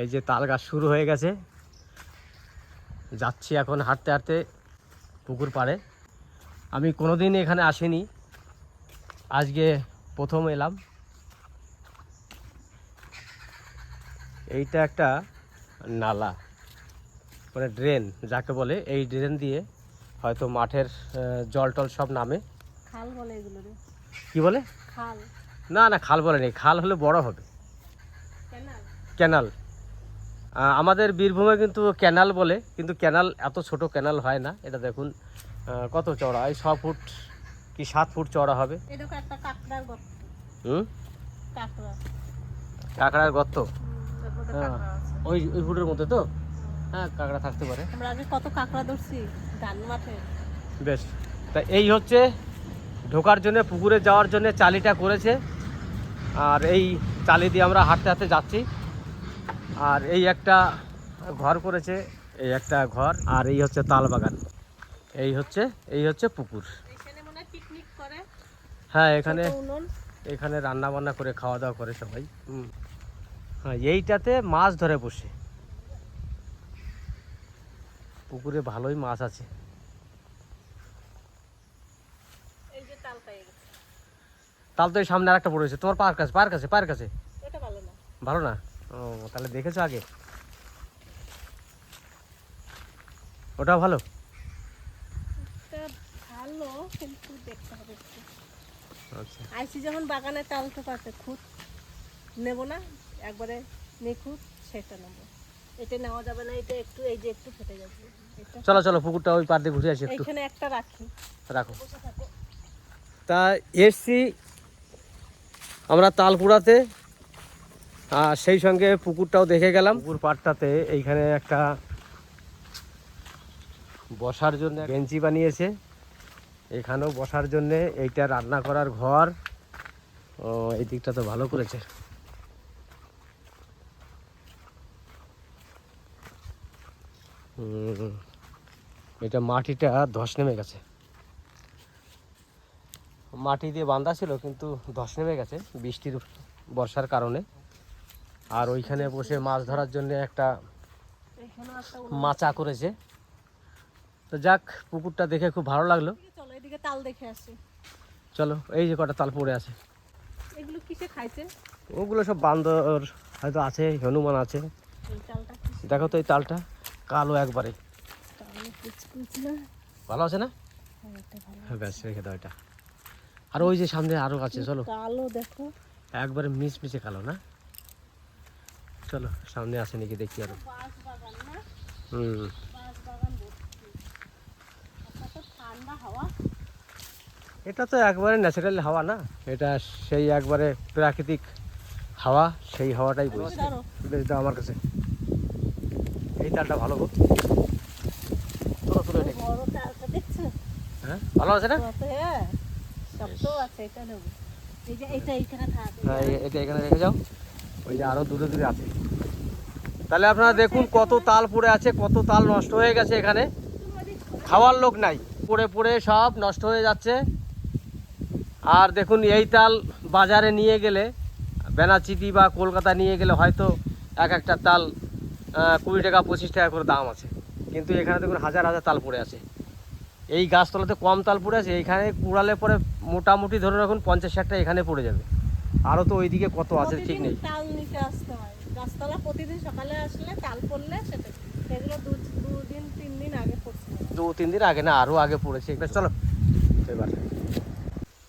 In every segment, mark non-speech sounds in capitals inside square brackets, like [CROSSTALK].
এই যে তাল গাছ শুরু হয়ে গেছে। যাচ্ছি এখন হাঁটতে হাঁটতে পুকুর পাড়ে। আমি কোনোদিন এখানে আসিনি। আজকে প্রথম এলাম। এইটা একটা নালা মানে ড্রেন যাকে বলে। এই ড্রেন দিয়ে হয়তো মাঠের জল টল সব নামে। খাল বলে এগুলো কি বলে? খাল। না না খাল বলে নেই। খাল হলে বড় হবে। ক্যানাল আমাদের বীরভূমে কিন্তু ক্যানাল বলে কিন্তু ক্যানাল এত ছোট ক্যানাল হয় না। এটা দেখুন কত চড়া এই ছ ফুট কি সাত ফুট চওড়া হবে? কাঁকড়ার গর্ত। হুম? কাঁকড়ার হ্যাঁ। ওই ওই ফুটের মধ্যে তো? হ্যাঁ কাঁকড়া থাকতে পারে। আমরা আগে কত কাঁকড়া ধরছি? ধান মাঠে। বেশ। তা এই হচ্ছে ঢোকার জন্য পুকুরে যাওয়ার জন্য চালিটা করেছে। আর এই চালি দিয়ে আমরা হাঁটতে হাঁটতে যাচ্ছি। আর এই একটা ঘর করেছে এই একটা ঘর আর এই হচ্ছে তাল বাগান এই হচ্ছে এই হচ্ছে পুকুর। হয় এখানে এখানে রান্না বান্না করে খাওয়া দাওয়া করে সবাই। হুম। হ্যাঁ এইটাতে মাছ ধরে বসে। পুকুরে ভালোই মাছ আছে। তাল তো এই সামনে আরেকটা পড়েছে তোমার পার্ক আছে পার্ক আছে পার্ক আছে। ভালো না? ভালো তাহলে দেখেছ আগে? ওটা ভালো? ভালো কিন্তু দেখতে হবে আচ্ছা। আইসি যখন বাগানে তাল তো পাতে খুঁত নেব না একবারে নিখুঁত সেটা নেব। এটা নেওয়া যাবে না এটা একটু এই যে একটু ফেটে যাবে। চলো চলো পুকুরটা ওই পার দিয়ে ঘুরে আসি একটু। এইখানে একটা রাখি। রাখো। তা এসছি আমরা তালপুরাতে আর সেই সঙ্গে পুকুরটাও দেখে গেলাম। পুকুর পাড়টাতে এইখানে একটা বসার জন্য বেঞ্চি বানিয়েছে। এখানেও বসার জন্য এইটা রান্না করার ঘর। ও, এই দিকটা তো ভালো করেছে। এটা মাটিটা ধস নেমে গেছে। মাটি দিয়ে বাঁধা ছিল, কিন্তু ধস নেমে গেছে বৃষ্টির বর্ষার কারণে। আর ওইখানে বসে মাছ ধরার জন্য একটা মাচা করেছে। তো যাক পুকুরটা দেখে খুব ভালো লাগল। চলো এদিকে তাল দেখে আসি। চলো এই যে কটা তাল পড়ে আছে। এগুলো কিসে খাইছে? ওগুলো সব বান্দর হয়তো আছে হনুমান আছে। দেখো তো এই তালটা কালো একবারে। ভালো আছে না? হ্যাঁ, হ্যাঁ ব্যাস রেখে দাও এটা। আর ওই যে সামনে আরও আছে চলো। কালো দেখো। একবারে মিস মিশে কালো না? চলো সামনে আছে নাকি দেখি আরও। হুম। এটা তো একবারে ন্যাচারাল হাওয়া না? এটা সেই একবারে প্রাকৃতিক হাওয়া সেই হাওয়াটাই বেশ দাও আমার কাছে। এই তালটা ভালো তোলো তুলো হ্যাঁ? ভালো আছে না? হ্যাঁ। হ্যাঁ এটা এখানে রেখে যাও। ওই যে আরও দূরে দূরে আছে। তাহলে আপনারা দেখুন কত তাল পড়ে আছে, কত তাল নষ্ট হয়ে গেছে এখানে। খাওয়ার লোক নাই। পড়ে পড়ে সব নষ্ট হয়ে যাচ্ছে। আর দেখুন এই তাল বাজারে নিয়ে গেলে, বেনাচিটি বা কলকাতা নিয়ে গেলে হয়তো এক একটা তাল কুড়ি টাকা, পঁচিশ টাকা করে দাম আছে। কিন্তু এখানে দেখুন হাজার হাজার তাল পড়ে আছে। এই গাছতলাতে কম তাল পড়ে আছে। এইখানে কুড়ালে পরে মোটামুটি ধরে রাখুন পঞ্চাশ ষাটটা এখানে পড়ে যাবে। আরও তো ওইদিকে কত আছে ঠিক নেই। তাল নিতে আসতে হয়। গাছতলা প্রতিদিন সকালে আসলে তাল পড়লে সেটা সেগুলো দু দুদিন তিন দিন আগে পড়ছে। দু তিন দিন আগে না আরও আগে পড়েছে। বেশ চলো। এবার।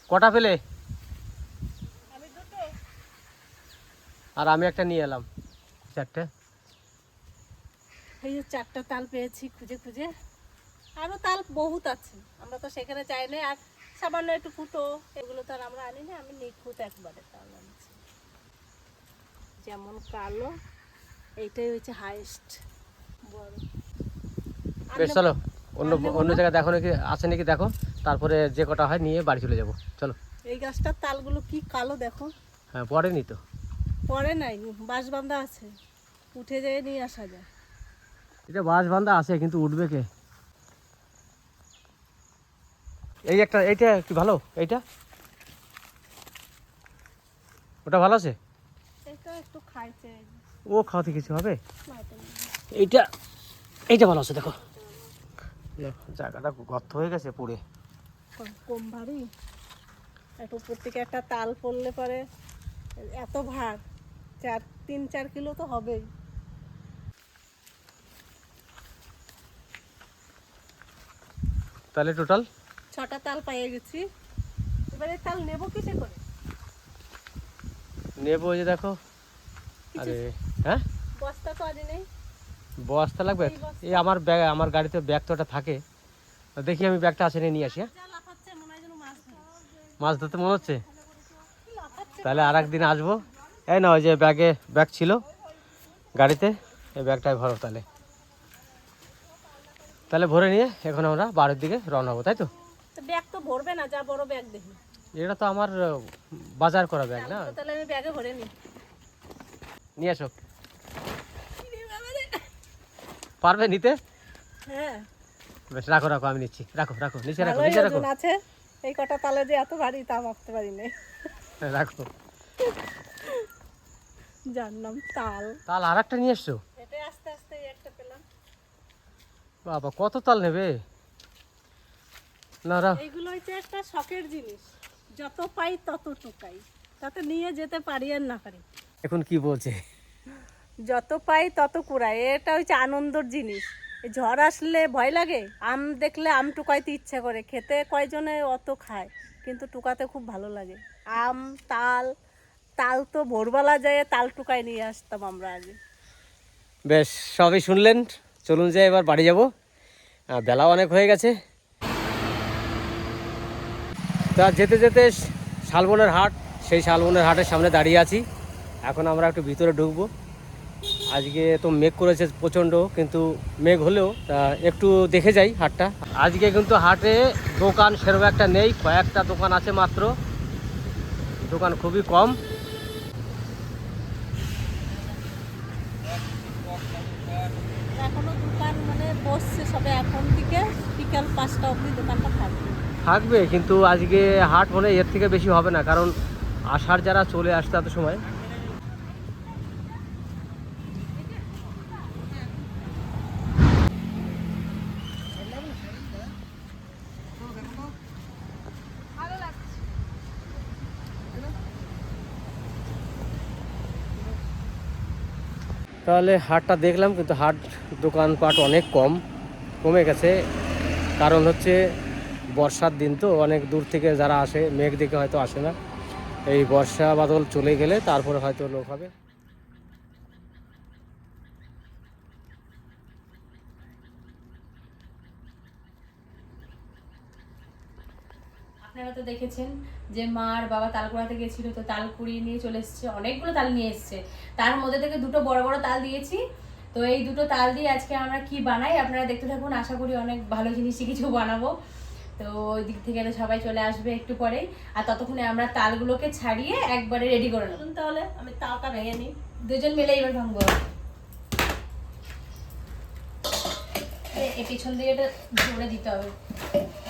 কটা পেলে? আমি দুটো। আর আমি একটা নিয়ে এলাম। চারটে। এই যে চারটা তাল পেয়েছি খুঁজে খুঁজে। আরও তাল বহুত আছে। আমরা তো সেখানে চাই না আর সামান্য একটু ফুটো এগুলো তো আর আমরা আনি না আমি নিখুঁত একবারে তাল আনছি। যেমন কালো এইটাই হচ্ছে হাইস্ট বড়। বেশ চলো অন্য অন্য? জায়গায় দেখো নাকি আছে নাকি দেখো তারপরে যে কটা হয় নিয়ে বাড়ি চলে যাব। চলো। এই গাছটার তালগুলো কি কালো দেখো? হ্যাঁ পড়েনি তো। পরে নাই বাঁশ বান্ধা আছে। উঠে যেয়ে নিয়ে আসা যায়। এটা বাঁশ বান্ধা আছে কিন্তু উঠবে কে? এই একটা এইটা কি ভালো? এইটা? ওটা ভালো আছে? এটা একটু খাইছে ও খাওয়াতে কিছু হবে? এইটা এইটা ভালো আছে দেখো। জায়গাটা গর্ত হয়ে গেছে কম- কম ভারী। একটু উপর থেকে একটা তাল পড়লে পরে এত ভার চার তিন চার কিলো তো হবেই। তাহলে টোটাল ছটা তাল পাইয়ে গেছি। এবারে তাল নেব কিসে করে? নেব ওই যে দেখো। আরে হ্যাঁ? বস্তা তো আনি নেই। বস্তা লাগবে? এই আমার ব্যাগ আমার গাড়িতে ব্যাগ তো একটা থাকে। দেখি আমি ব্যাগটা আছে নিয়ে আসি হ্যাঁ? মাছ ধরতে মনে হচ্ছে? তাহলে আর একদিন আসব। এই না ওই যে ব্যাগে ব্যাগ ছিল গাড়িতে এই ব্যাগটাই ভরো তাহলে। তাহলে ভরে নিয়ে এখন আমরা বাড়ির দিকে রওনা হব তাই তো? তো ব্যাগ তো ভরবে না যা বড় ব্যাগ দেখি। এটা তো আমার বাজার করা ব্যাগ না? তাহলে আমি ব্যাগে ভরে নিই নিয়ে আসো পারবে নিতে? হ্যাঁ। বেশ রাখো রাখো আমি নিচ্ছি। রাখো রাখো নিচে রাখো নিচে রাখো। আছে। এই কটা তালে যে এত ভারী তা ভাবতে পারি নাই রাখো। যার নাম তাল। তাল আর একটা নিয়ে এসছো? এটা আস্তে আস্তে একটা পেলাম। বাবা কত তাল নেবে? না রা এইগুলো হচ্ছে একটা শখের জিনিস। যত পাই তত টুকাই তাতে নিয়ে যেতে পারি আর না পারি। এখন কি বলছে? যত পাই তত কুড়াই। এটা হচ্ছে আনন্দর জিনিস। এই ঝড় আসলে ভয় লাগে। আম দেখলে আম টুকাইতে ইচ্ছা করে। খেতে কয়জনে অত খায় কিন্তু টুকাতে খুব ভালো লাগে। আম তাল তাল তো ভোরবেলা যায় তাল টুকাই নিয়ে আসতাম আমরা আগে। বেশ সবই শুনলেন। চলুন যে এবার বাড়ি যাব। বেলা অনেক হয়ে গেছে। তা যেতে যেতে শালবনের হাট, সেই শালবনের হাটের সামনে দাঁড়িয়ে আছি। এখন আমরা একটু ভিতরে ঢুকবো। আজকে তো মেঘ করেছে প্রচণ্ড, কিন্তু মেঘ হলেও, তা একটু দেখে যাই হাটটা। আজকে কিন্তু হাটে দোকান সেরকম একটা নেই, কয়েকটা দোকান আছে মাত্র। দোকান খুবই কম। এখনও দোকান মানে বসছে সবে এখন থেকে, বিকাল পাঁচটা অবধি দোকানটা থাকবে। থাকবে, কিন্তু আজকে হাট মনে এর থেকে বেশি হবে না, কারণ আসার যারা চলে আসতে এত সময়। তাহলে হাটটা দেখলাম, কিন্তু হাট দোকানপাট অনেক কম, কমে গেছে। কারণ হচ্ছে বর্ষার দিন তো, অনেক দূর থেকে যারা আসে, মেঘ দেখে হয়তো আসে না। এই বর্ষা বাদল চলে গেলে তারপরে হয়তো লোক হবে। আপনারা তো দেখেছেন যে মা আর বাবা তাল কুড়াতে গেছিল, তো তাল কুড়িয়ে নিয়ে চলে এসেছে, অনেকগুলো তাল নিয়ে এসেছে। তার মধ্যে থেকে দুটো বড় বড় তাল দিয়েছি। তো এই দুটো তাল দিয়ে আজকে আমরা কি বানাই, আপনারা দেখতে থাকুন, আশা করি অনেক ভালো জিনিসই কিছু বানাবো। তো ওই দিক থেকে তো সবাই চলে আসবে একটু পরেই। আর ততক্ষণে আমরা তালগুলোকে ছাড়িয়ে একবারে রেডি করে নেব। তাহলে আমি তালটা ভেঙে নিই। দুজন মিলে এবার ভাঙবো। এ- পিছন দিয়ে এটা জোরে দিতে হবে।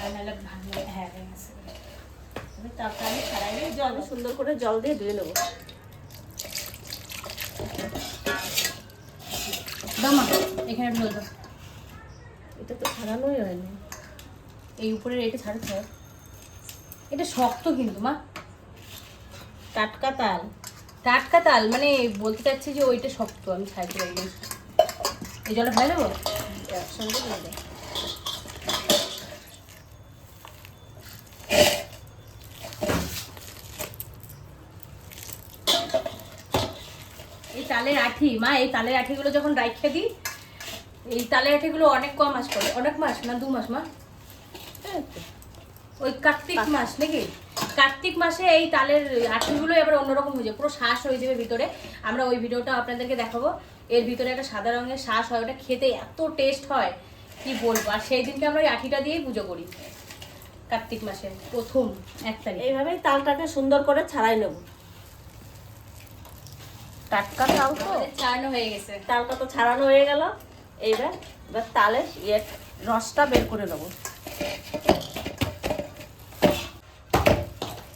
আর নাহলে ভাঙবে হ্যাঁ গেছে। আমি তালটা আমি ছাড়াই নিই। জল সুন্দর করে জল দিয়ে ধুয়ে নেব। দাও এখানে ঢোল এটা তো ছাড়ানোই হয়নি। এই উপরের এটা ছাড়তে হয় এটা শক্ত কিন্তু, মা। টাটকা তাল। টাটকা তাল মানে বলতে চাচ্ছি যে ওইটা শক্ত, আমি ছাড়তে পারি। এই জলটা ফেলে দেবো? একসঙ্গে দিয়ে দেয় তালের আঠি, মা, এই তালের আঠিগুলো যখন রাইখে দিই, এই তালের আঠিগুলো অনেক কম মাস করে অনেক মাস না দু মাস, মা। ওই কার্তিক মাস নাকি? কার্তিক মাসে এই তালের আঠিগুলো এবার অন্যরকম হয়ে যায়। পুরো শ্বাস হয়ে যাবে ভিতরে। আমরা ওই ভিডিওটা আপনাদেরকে দেখাবো। এর ভিতরে একটা সাদা রঙের শ্বাস হয় ওটা খেতে এত টেস্ট হয় কি বলব? আর সেই দিনকে আমরা ওই আঠিটা দিয়েই পুজো করি। কার্তিক মাসে প্রথম এক তারিখ। এইভাবেই তালটাকে সুন্দর করে ছাড়াই নেব। টাটকা তাল তো। চালানো হয়ে গেছে। তালটা তো ছাড়ানো হয়ে গেল। এইবার এবার তালের ইয়ে রসটা বের করে নেব।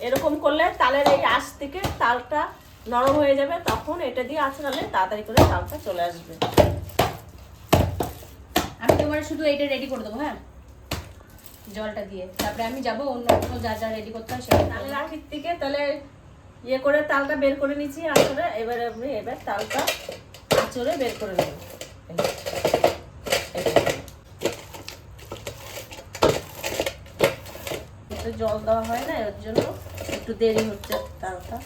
এরকম করলে তালের এই আঁশ থেকে তালটা নরম হয়ে যাবে তখন এটা দিয়ে আঁচড়ালে তাড়াতাড়ি করে তালটা চলে আসবে। আমি তোমার শুধু এটা রেডি করে দেবো হ্যাঁ? জলটা দিয়ে। তারপরে আমি যাব অন্য অন্য যা যা রেডি করতে হয় সেটা তাহলে রাখির থেকে তাহলে ইয়ে করে তালটা বের করে নিচ্ছি আঁচড়ে এবারে আমি এবার তালটা আঁচড়ে বের করে নেবেন এই। এই। একটু জল দেওয়া হয় না, এর জন্য একটু দেরি হচ্ছে তারটা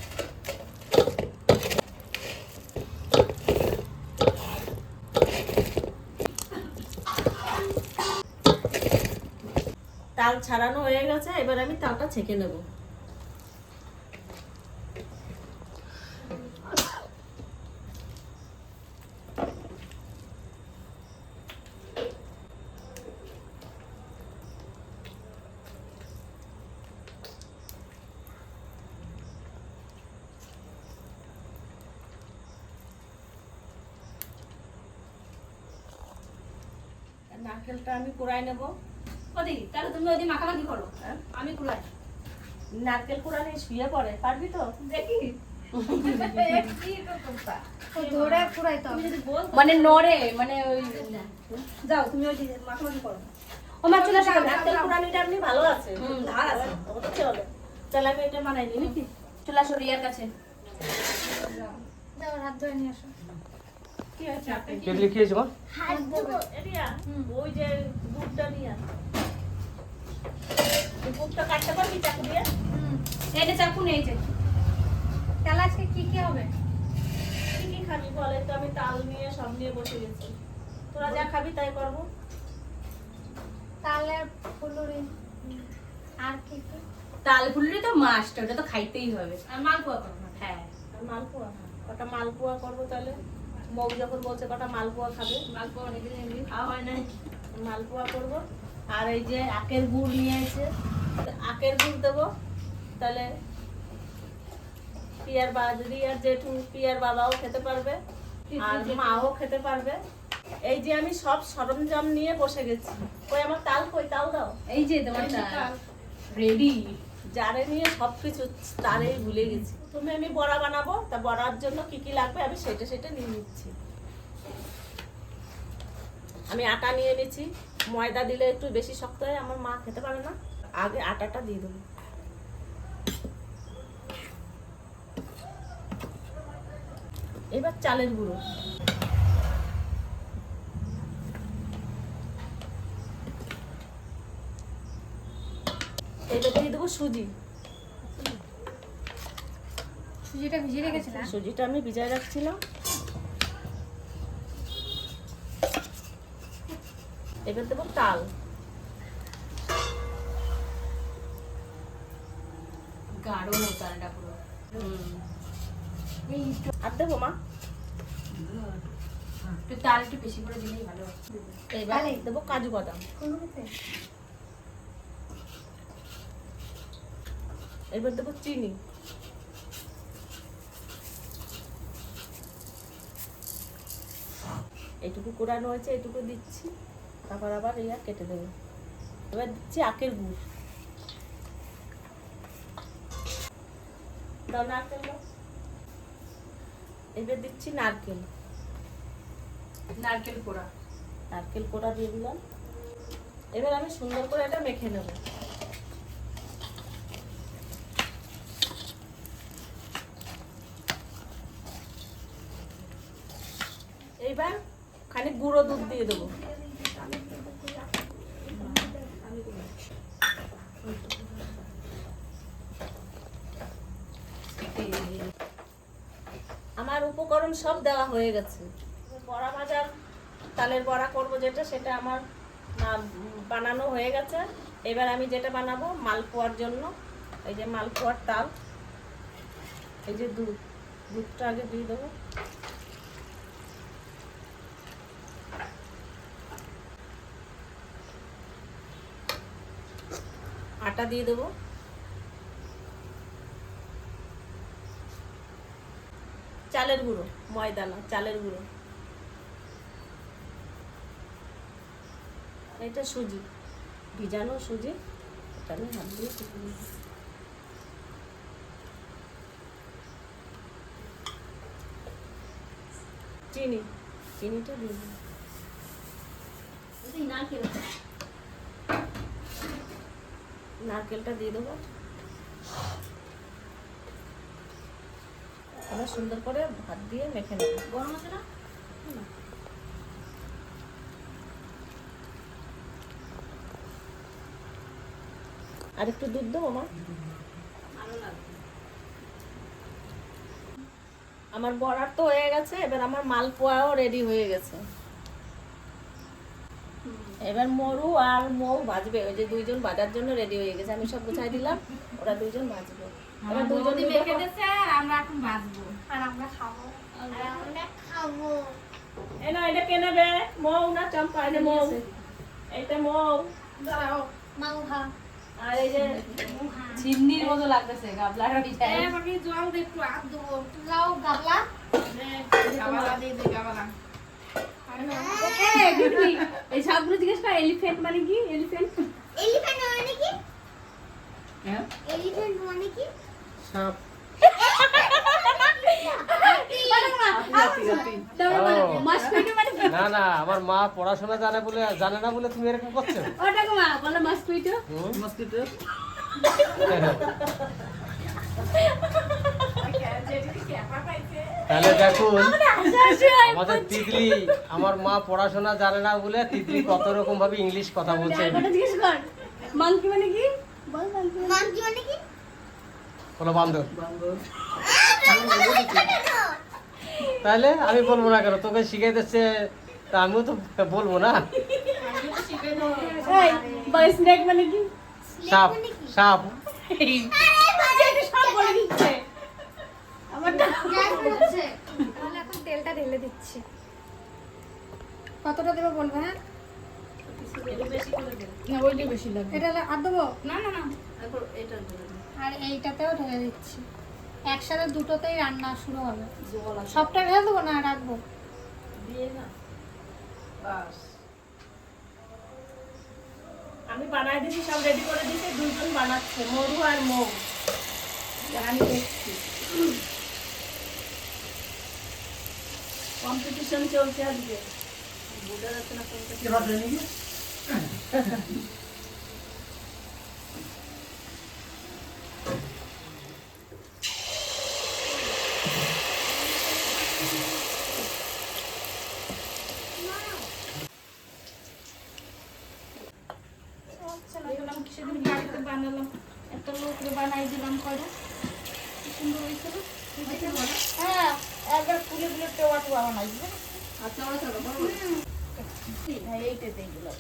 তাল ছাড়ানো হয়ে গেছে, এবার আমি তালটা ছেঁকে নেব। নারকেলটা আমি কুড়াই নেব। ওদি তাহলে তুমি ওদি মাখামাখি করো। হ্যাঁ। আমি কুলাই নারকেল কুড়ানি শুয়ে পড়ে পারবি তো? দেখি। মানে নড়ে মানে ওই যাও তুমি ওই মাখামাখি করো। ও মা চলে আসো নারকেল কুড়ানিটা আপনি ভালো আছে। ধার আছে। চলো আমি এটা বানাই নিই নাকি? চলে আসো রিয়ার কাছে। যাও হাত ধরে নিয়ে আসো। কেটলি খেয়েছো মা ওই যে বুকটা নিয়ে আস। বুকটা কাটতে পারবি চাকু দিয়ে? এটা চাকু নেই যে। তাহলে আজকে কি কি হবে? কি কি খাবি বলে? তো আমি তাল নিয়ে সব নিয়ে বসে গেছি। তোরা যা খাবি তাই করব। তাহলে ফুলুরি। আর কি কি? তাল ফুললি তো মাস্ট ওটা তো খাইতেই হবে। আর মালপোয়া হ্যাঁ। আর মালপোয়া? কটা মালপোয়া করব তাহলে? মৌ যখন বলছে কটা মালপোয়া খাবে? মালপোয়া অনেকদিন এমনি খাওয়া হয় নাই। মালপোয়া করব। আর এই যে আখের গুড় নিয়ে এসে আখের গুড় দেবো। তাহলে পিয়ার বা রিয়ার জেঠু পিয়ার বাবাও খেতে পারবে আর মাও খেতে পারবে। এই যে আমি সব সরঞ্জাম নিয়ে বসে গেছি। ওই আমার তাল কই? তাল দাও। এই যে তোমার রেডি। জারে নিয়ে সব কিছু তারেই ভুলে গেছি। তুমি আমি বড়া বানাবো, তা বড়ার জন্য কি কি লাগবে আমি সেটা সেটা নিয়ে নিচ্ছি। আমি আটা নিয়ে নিচ্ছি ময়দা দিলে একটু বেশি শক্ত হয়, আমার মা খেতে পারে না। আগে আটাটা দিয়ে দেবো। এবার চালের গুঁড়ো। এটা দিয়ে দেবো সুজি। সুজিটা ভিজিয়ে রেখেছিলাম। সুজিটা আমি ভিজায় রাখছিলাম। এবার দেবো তাল। গাঢ় তালটা পুরো। আর দেবো মা। একটু তাল একটু বেশি করে দিলেই ভালো এবার দেবো কাজু বাদাম। এবার দেবো চিনি। এটুকু কোরানো হয়েছে এইটুকু দিচ্ছি। তারপর আবার ইয়া কেটে দেবো। এবার দিচ্ছি আখের গুড়। দাও নারকেল এবার দিচ্ছি নারকেল। নারকেল কোড়া। নারকেল কোড়া দিয়ে দিলাম। এবার আমি সুন্দর করে এটা মেখে নেব এইবার গুঁড়ো দুধ দিয়ে দেবো। আমার উপকরণ সব দেওয়া হয়ে গেছে। বড়া ভাজার তালের বড়া করব যেটা, সেটা আমার বানানো হয়ে গেছে। এবার আমি যেটা বানাবো, মালপোয়ার জন্য। এই যে মালপোয়ার তাল, এই যে দুধ, দুধটা আগে দিয়ে দেবো। আটা দিয়ে দেবো। চালের গুঁড়ো, ময়দা না, চালের গুঁড়ো। এটা সুজি, ভিজানো সুজি, এটা আমি হাত দিয়ে চিনি, চিনিটা দিয়ে দিন নারকেলটা দিয়ে দেবো। এবার সুন্দর করে ভাত দিয়ে মেখে নেব। গরম মশলা আর একটু দুধ দেবো মা? আমার বড়ার তো হয়ে গেছে এবার আমার মালপোয়াও রেডি হয়ে গেছে। এবার মরু আর মৌ ভাজবে। ওই যে দুইজন ভাজার জন্য রেডি হয়ে গেছে। আমি সব গুছাই দিলাম ওরা দুইজন ভাজবে। এবার দুইজন মেখে আর আমরা এখন খাব। আর আমরা খাব। এই না এটা কে নেবে? মৌ না চম্পা? মৌ। এটা মৌ। দাঁড়াও মাংখা আর এই যে চিমনির মতো লাগতেছে জল একটু আধ দেবো। লাও গাবলা। এই সবগুলো জিজ্ঞেস কর এলিফ্যান্ট মানে কি? এলিফ্যান্ট এলিফ্যান্ট মানে কি? হ্যাঁ? এলিফ্যান্ট মানে কি? সাপ। ও। মাস্কুইটো মানে না না আমার মা পড়াশোনা জানে বলে জানে না বলে তুমি এরকম করছ? ওটা মা বলো মাস্কুইটো। হুম? তাহলে দেখুন আমাদের তিতলি আমার মা পড়াশোনা জানে না বলে তিতলি কত রকম ভাবে ইংলিশ কথা বলছে। মাংকি মানে কি? মাংকি মানে কি? তাহলে আমি বলব না কেন তোকে শিখে দিচ্ছে তা আমিও তো বলব না। মানে কি? সাপ সাপ। বলে দিচ্ছে। আমারটা তাহলে এখন তেলটা ঢেলে দিচ্ছি। কতটা দেবো বলব হ্যাঁ? না ওইটাই বেশি লাগে এটা আর দেবো? না না না। আর এইটাতেও ঢেলে দিচ্ছি। একসাথে দুটোতেই রান্না শুরু হবে। সবটা ঢেলে দেবো না রাখব? দিয়ে না। বাস। আমি বানাই দিয়েছি সব রেডি করে দিয়েছি দুজন বানাচ্ছে মরু আর মৌ। আমি দেখছি। কম্পিটিশন চলছে আজকে। বোঝা যাচ্ছে না কোনটা [LAUGHS] দেখলাম সেদিন বাড়িতে বানালাম একটা লোকরে বানাই দিলাম কয়টা কি সুন্দর হয়েছিল হ্যাঁ একবার ফুলে ফুলে টোয়া টোয়া বানাই দিবে আচ্ছা ওরা চলো বড় হ্যাঁ এইটাতে এগুলো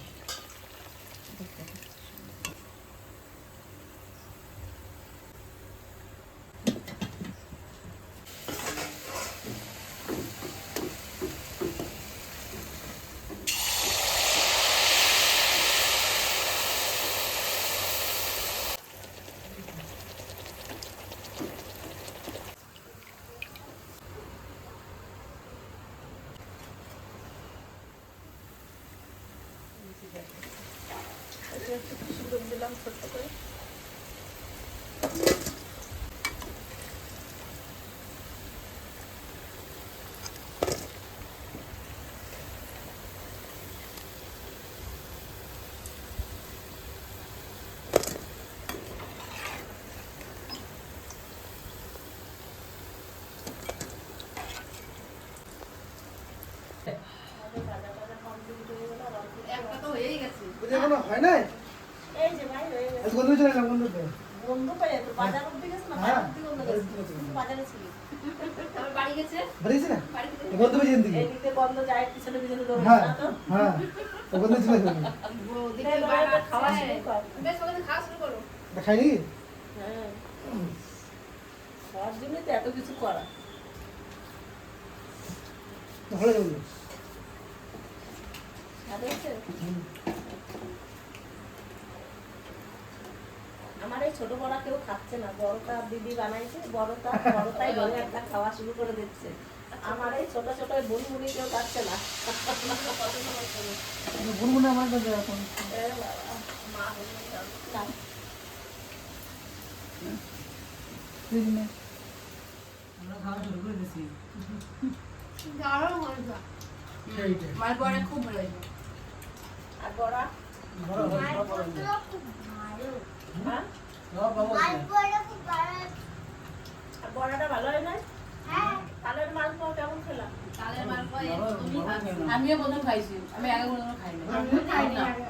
এটা একটু সুন্দর দিলাম ছোট্ট করে একটা তো হয়েই গেছে এখনও হয় নাই? এই যে ভাই হয়ে গেছে বন্ধু চলে এলাম বন্ধু বন্ধু পেয়ে তো বাজার অব্দি গেছে না? হ্যাঁ। বাজার অব্দি বাজারে ছিলি। বাড়ি গেছে? বাড়ি থেকে এই বন্ধু পেয়েছেন দিকে। এদিকে বন্ধ যায় পিছনে পিছনে দৌড় হ্যাঁ না তো? হ্যাঁ। ও বন্ধু চলে এলাম বৌদি বাবা খাওয়া শুরু কর। বেশ ওখানে খাওয়া শুরু করো? খাই নাকি? হ্যাঁ। খাওয়ার জন্যই তো এত কিছু করা। ভালো হয়েছে? আমার এই ছোট বড়া কেউ খাচ্ছে না। বড়টা দিদি বানাইছে বড়টা [LAUGHS] বড়টাই ঘরে একটা খাওয়া শুরু করে দিচ্ছে। আমার এই ছোট ছোট বুন কেউ খাচ্ছে না। বলব আমার কাছে এখন। এ বাবা, মা বুনি খাচ্ছে। না। আমরা খাওয়া শুরু করে দিছি দারুণ মজা। সেইটাই। মালপোয়াটা খুব ভালো আর বড়া? বড় বড় সব হ্যাঁ বড়াটা ভালো হয় না তালের মালপোয়া কেমন খেলাম? তালের মালপোয়া। আমিও প্রথম খাইছি। আমি আগে কোনো খাইনি। খাইনি না। আগে।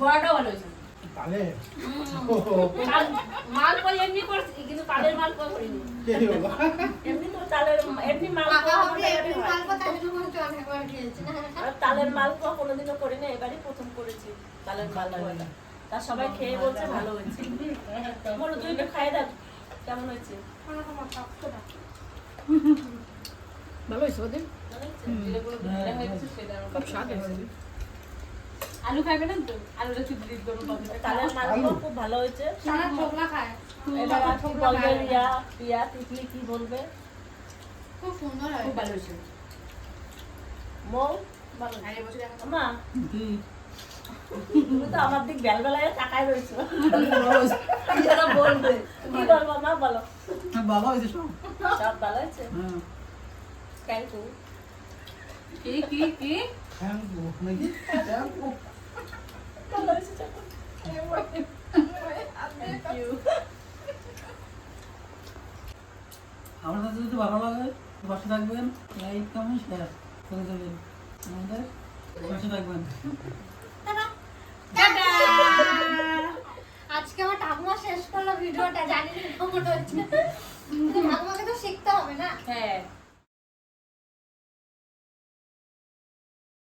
ভালো হয়েছে। তালে? মালপোয়া এমনি করছি কিন্তু তালের মালপোয়া করিনি। এমনি তালের এমনি তালের মালপোয়া কোনোদিনও করি না এবারই প্রথম করেছি তালের মালপোয়াটা তা সবাই খেয়ে বলছে ভালো হয়েছে। বলো তুই একটু খাই দেখ কেমন হয়েছে? ভালো হয়েছে ওদের? হয়ে গেছে সেটা খুব স্বাদ হয়েছে। আলু খাবে না তো? আলুটা পাবে খুব ভালো হয়েছে। সারা ছোকলা খায়। এবার আর বলবে রিয়া প্রিয়া তিতলি কি বলবে? খুব সুন্দর খুব ভালো হয়েছে। মৌ ভালো। আর দেখা। মা। তুমি তো আমার দিক বেলবেলায় তাকায় রয়েছো। যারা বলবে। কি বলব মা বলো। বাবা হয়েছে সব। সব ভালো হয়েছে? হ্যাঁ। থ্যাংক ইউ কি কি কি? থ্যাংক ইউ নাকি থ্যাংক ইউ ভালো হয়েছে আমার কাছে যদি ভালো লাগে পাশে থাকবেন লাইক কমেন্ট শেয়ার করে দেবেন আমাদের পাশে থাকবেন। আজকে আমার ঠাকুমা শেষ করল ভিডিওটা জানি না কেমন হচ্ছে ঠাকুমাকে তো শিখতে হবে না। হ্যাঁ।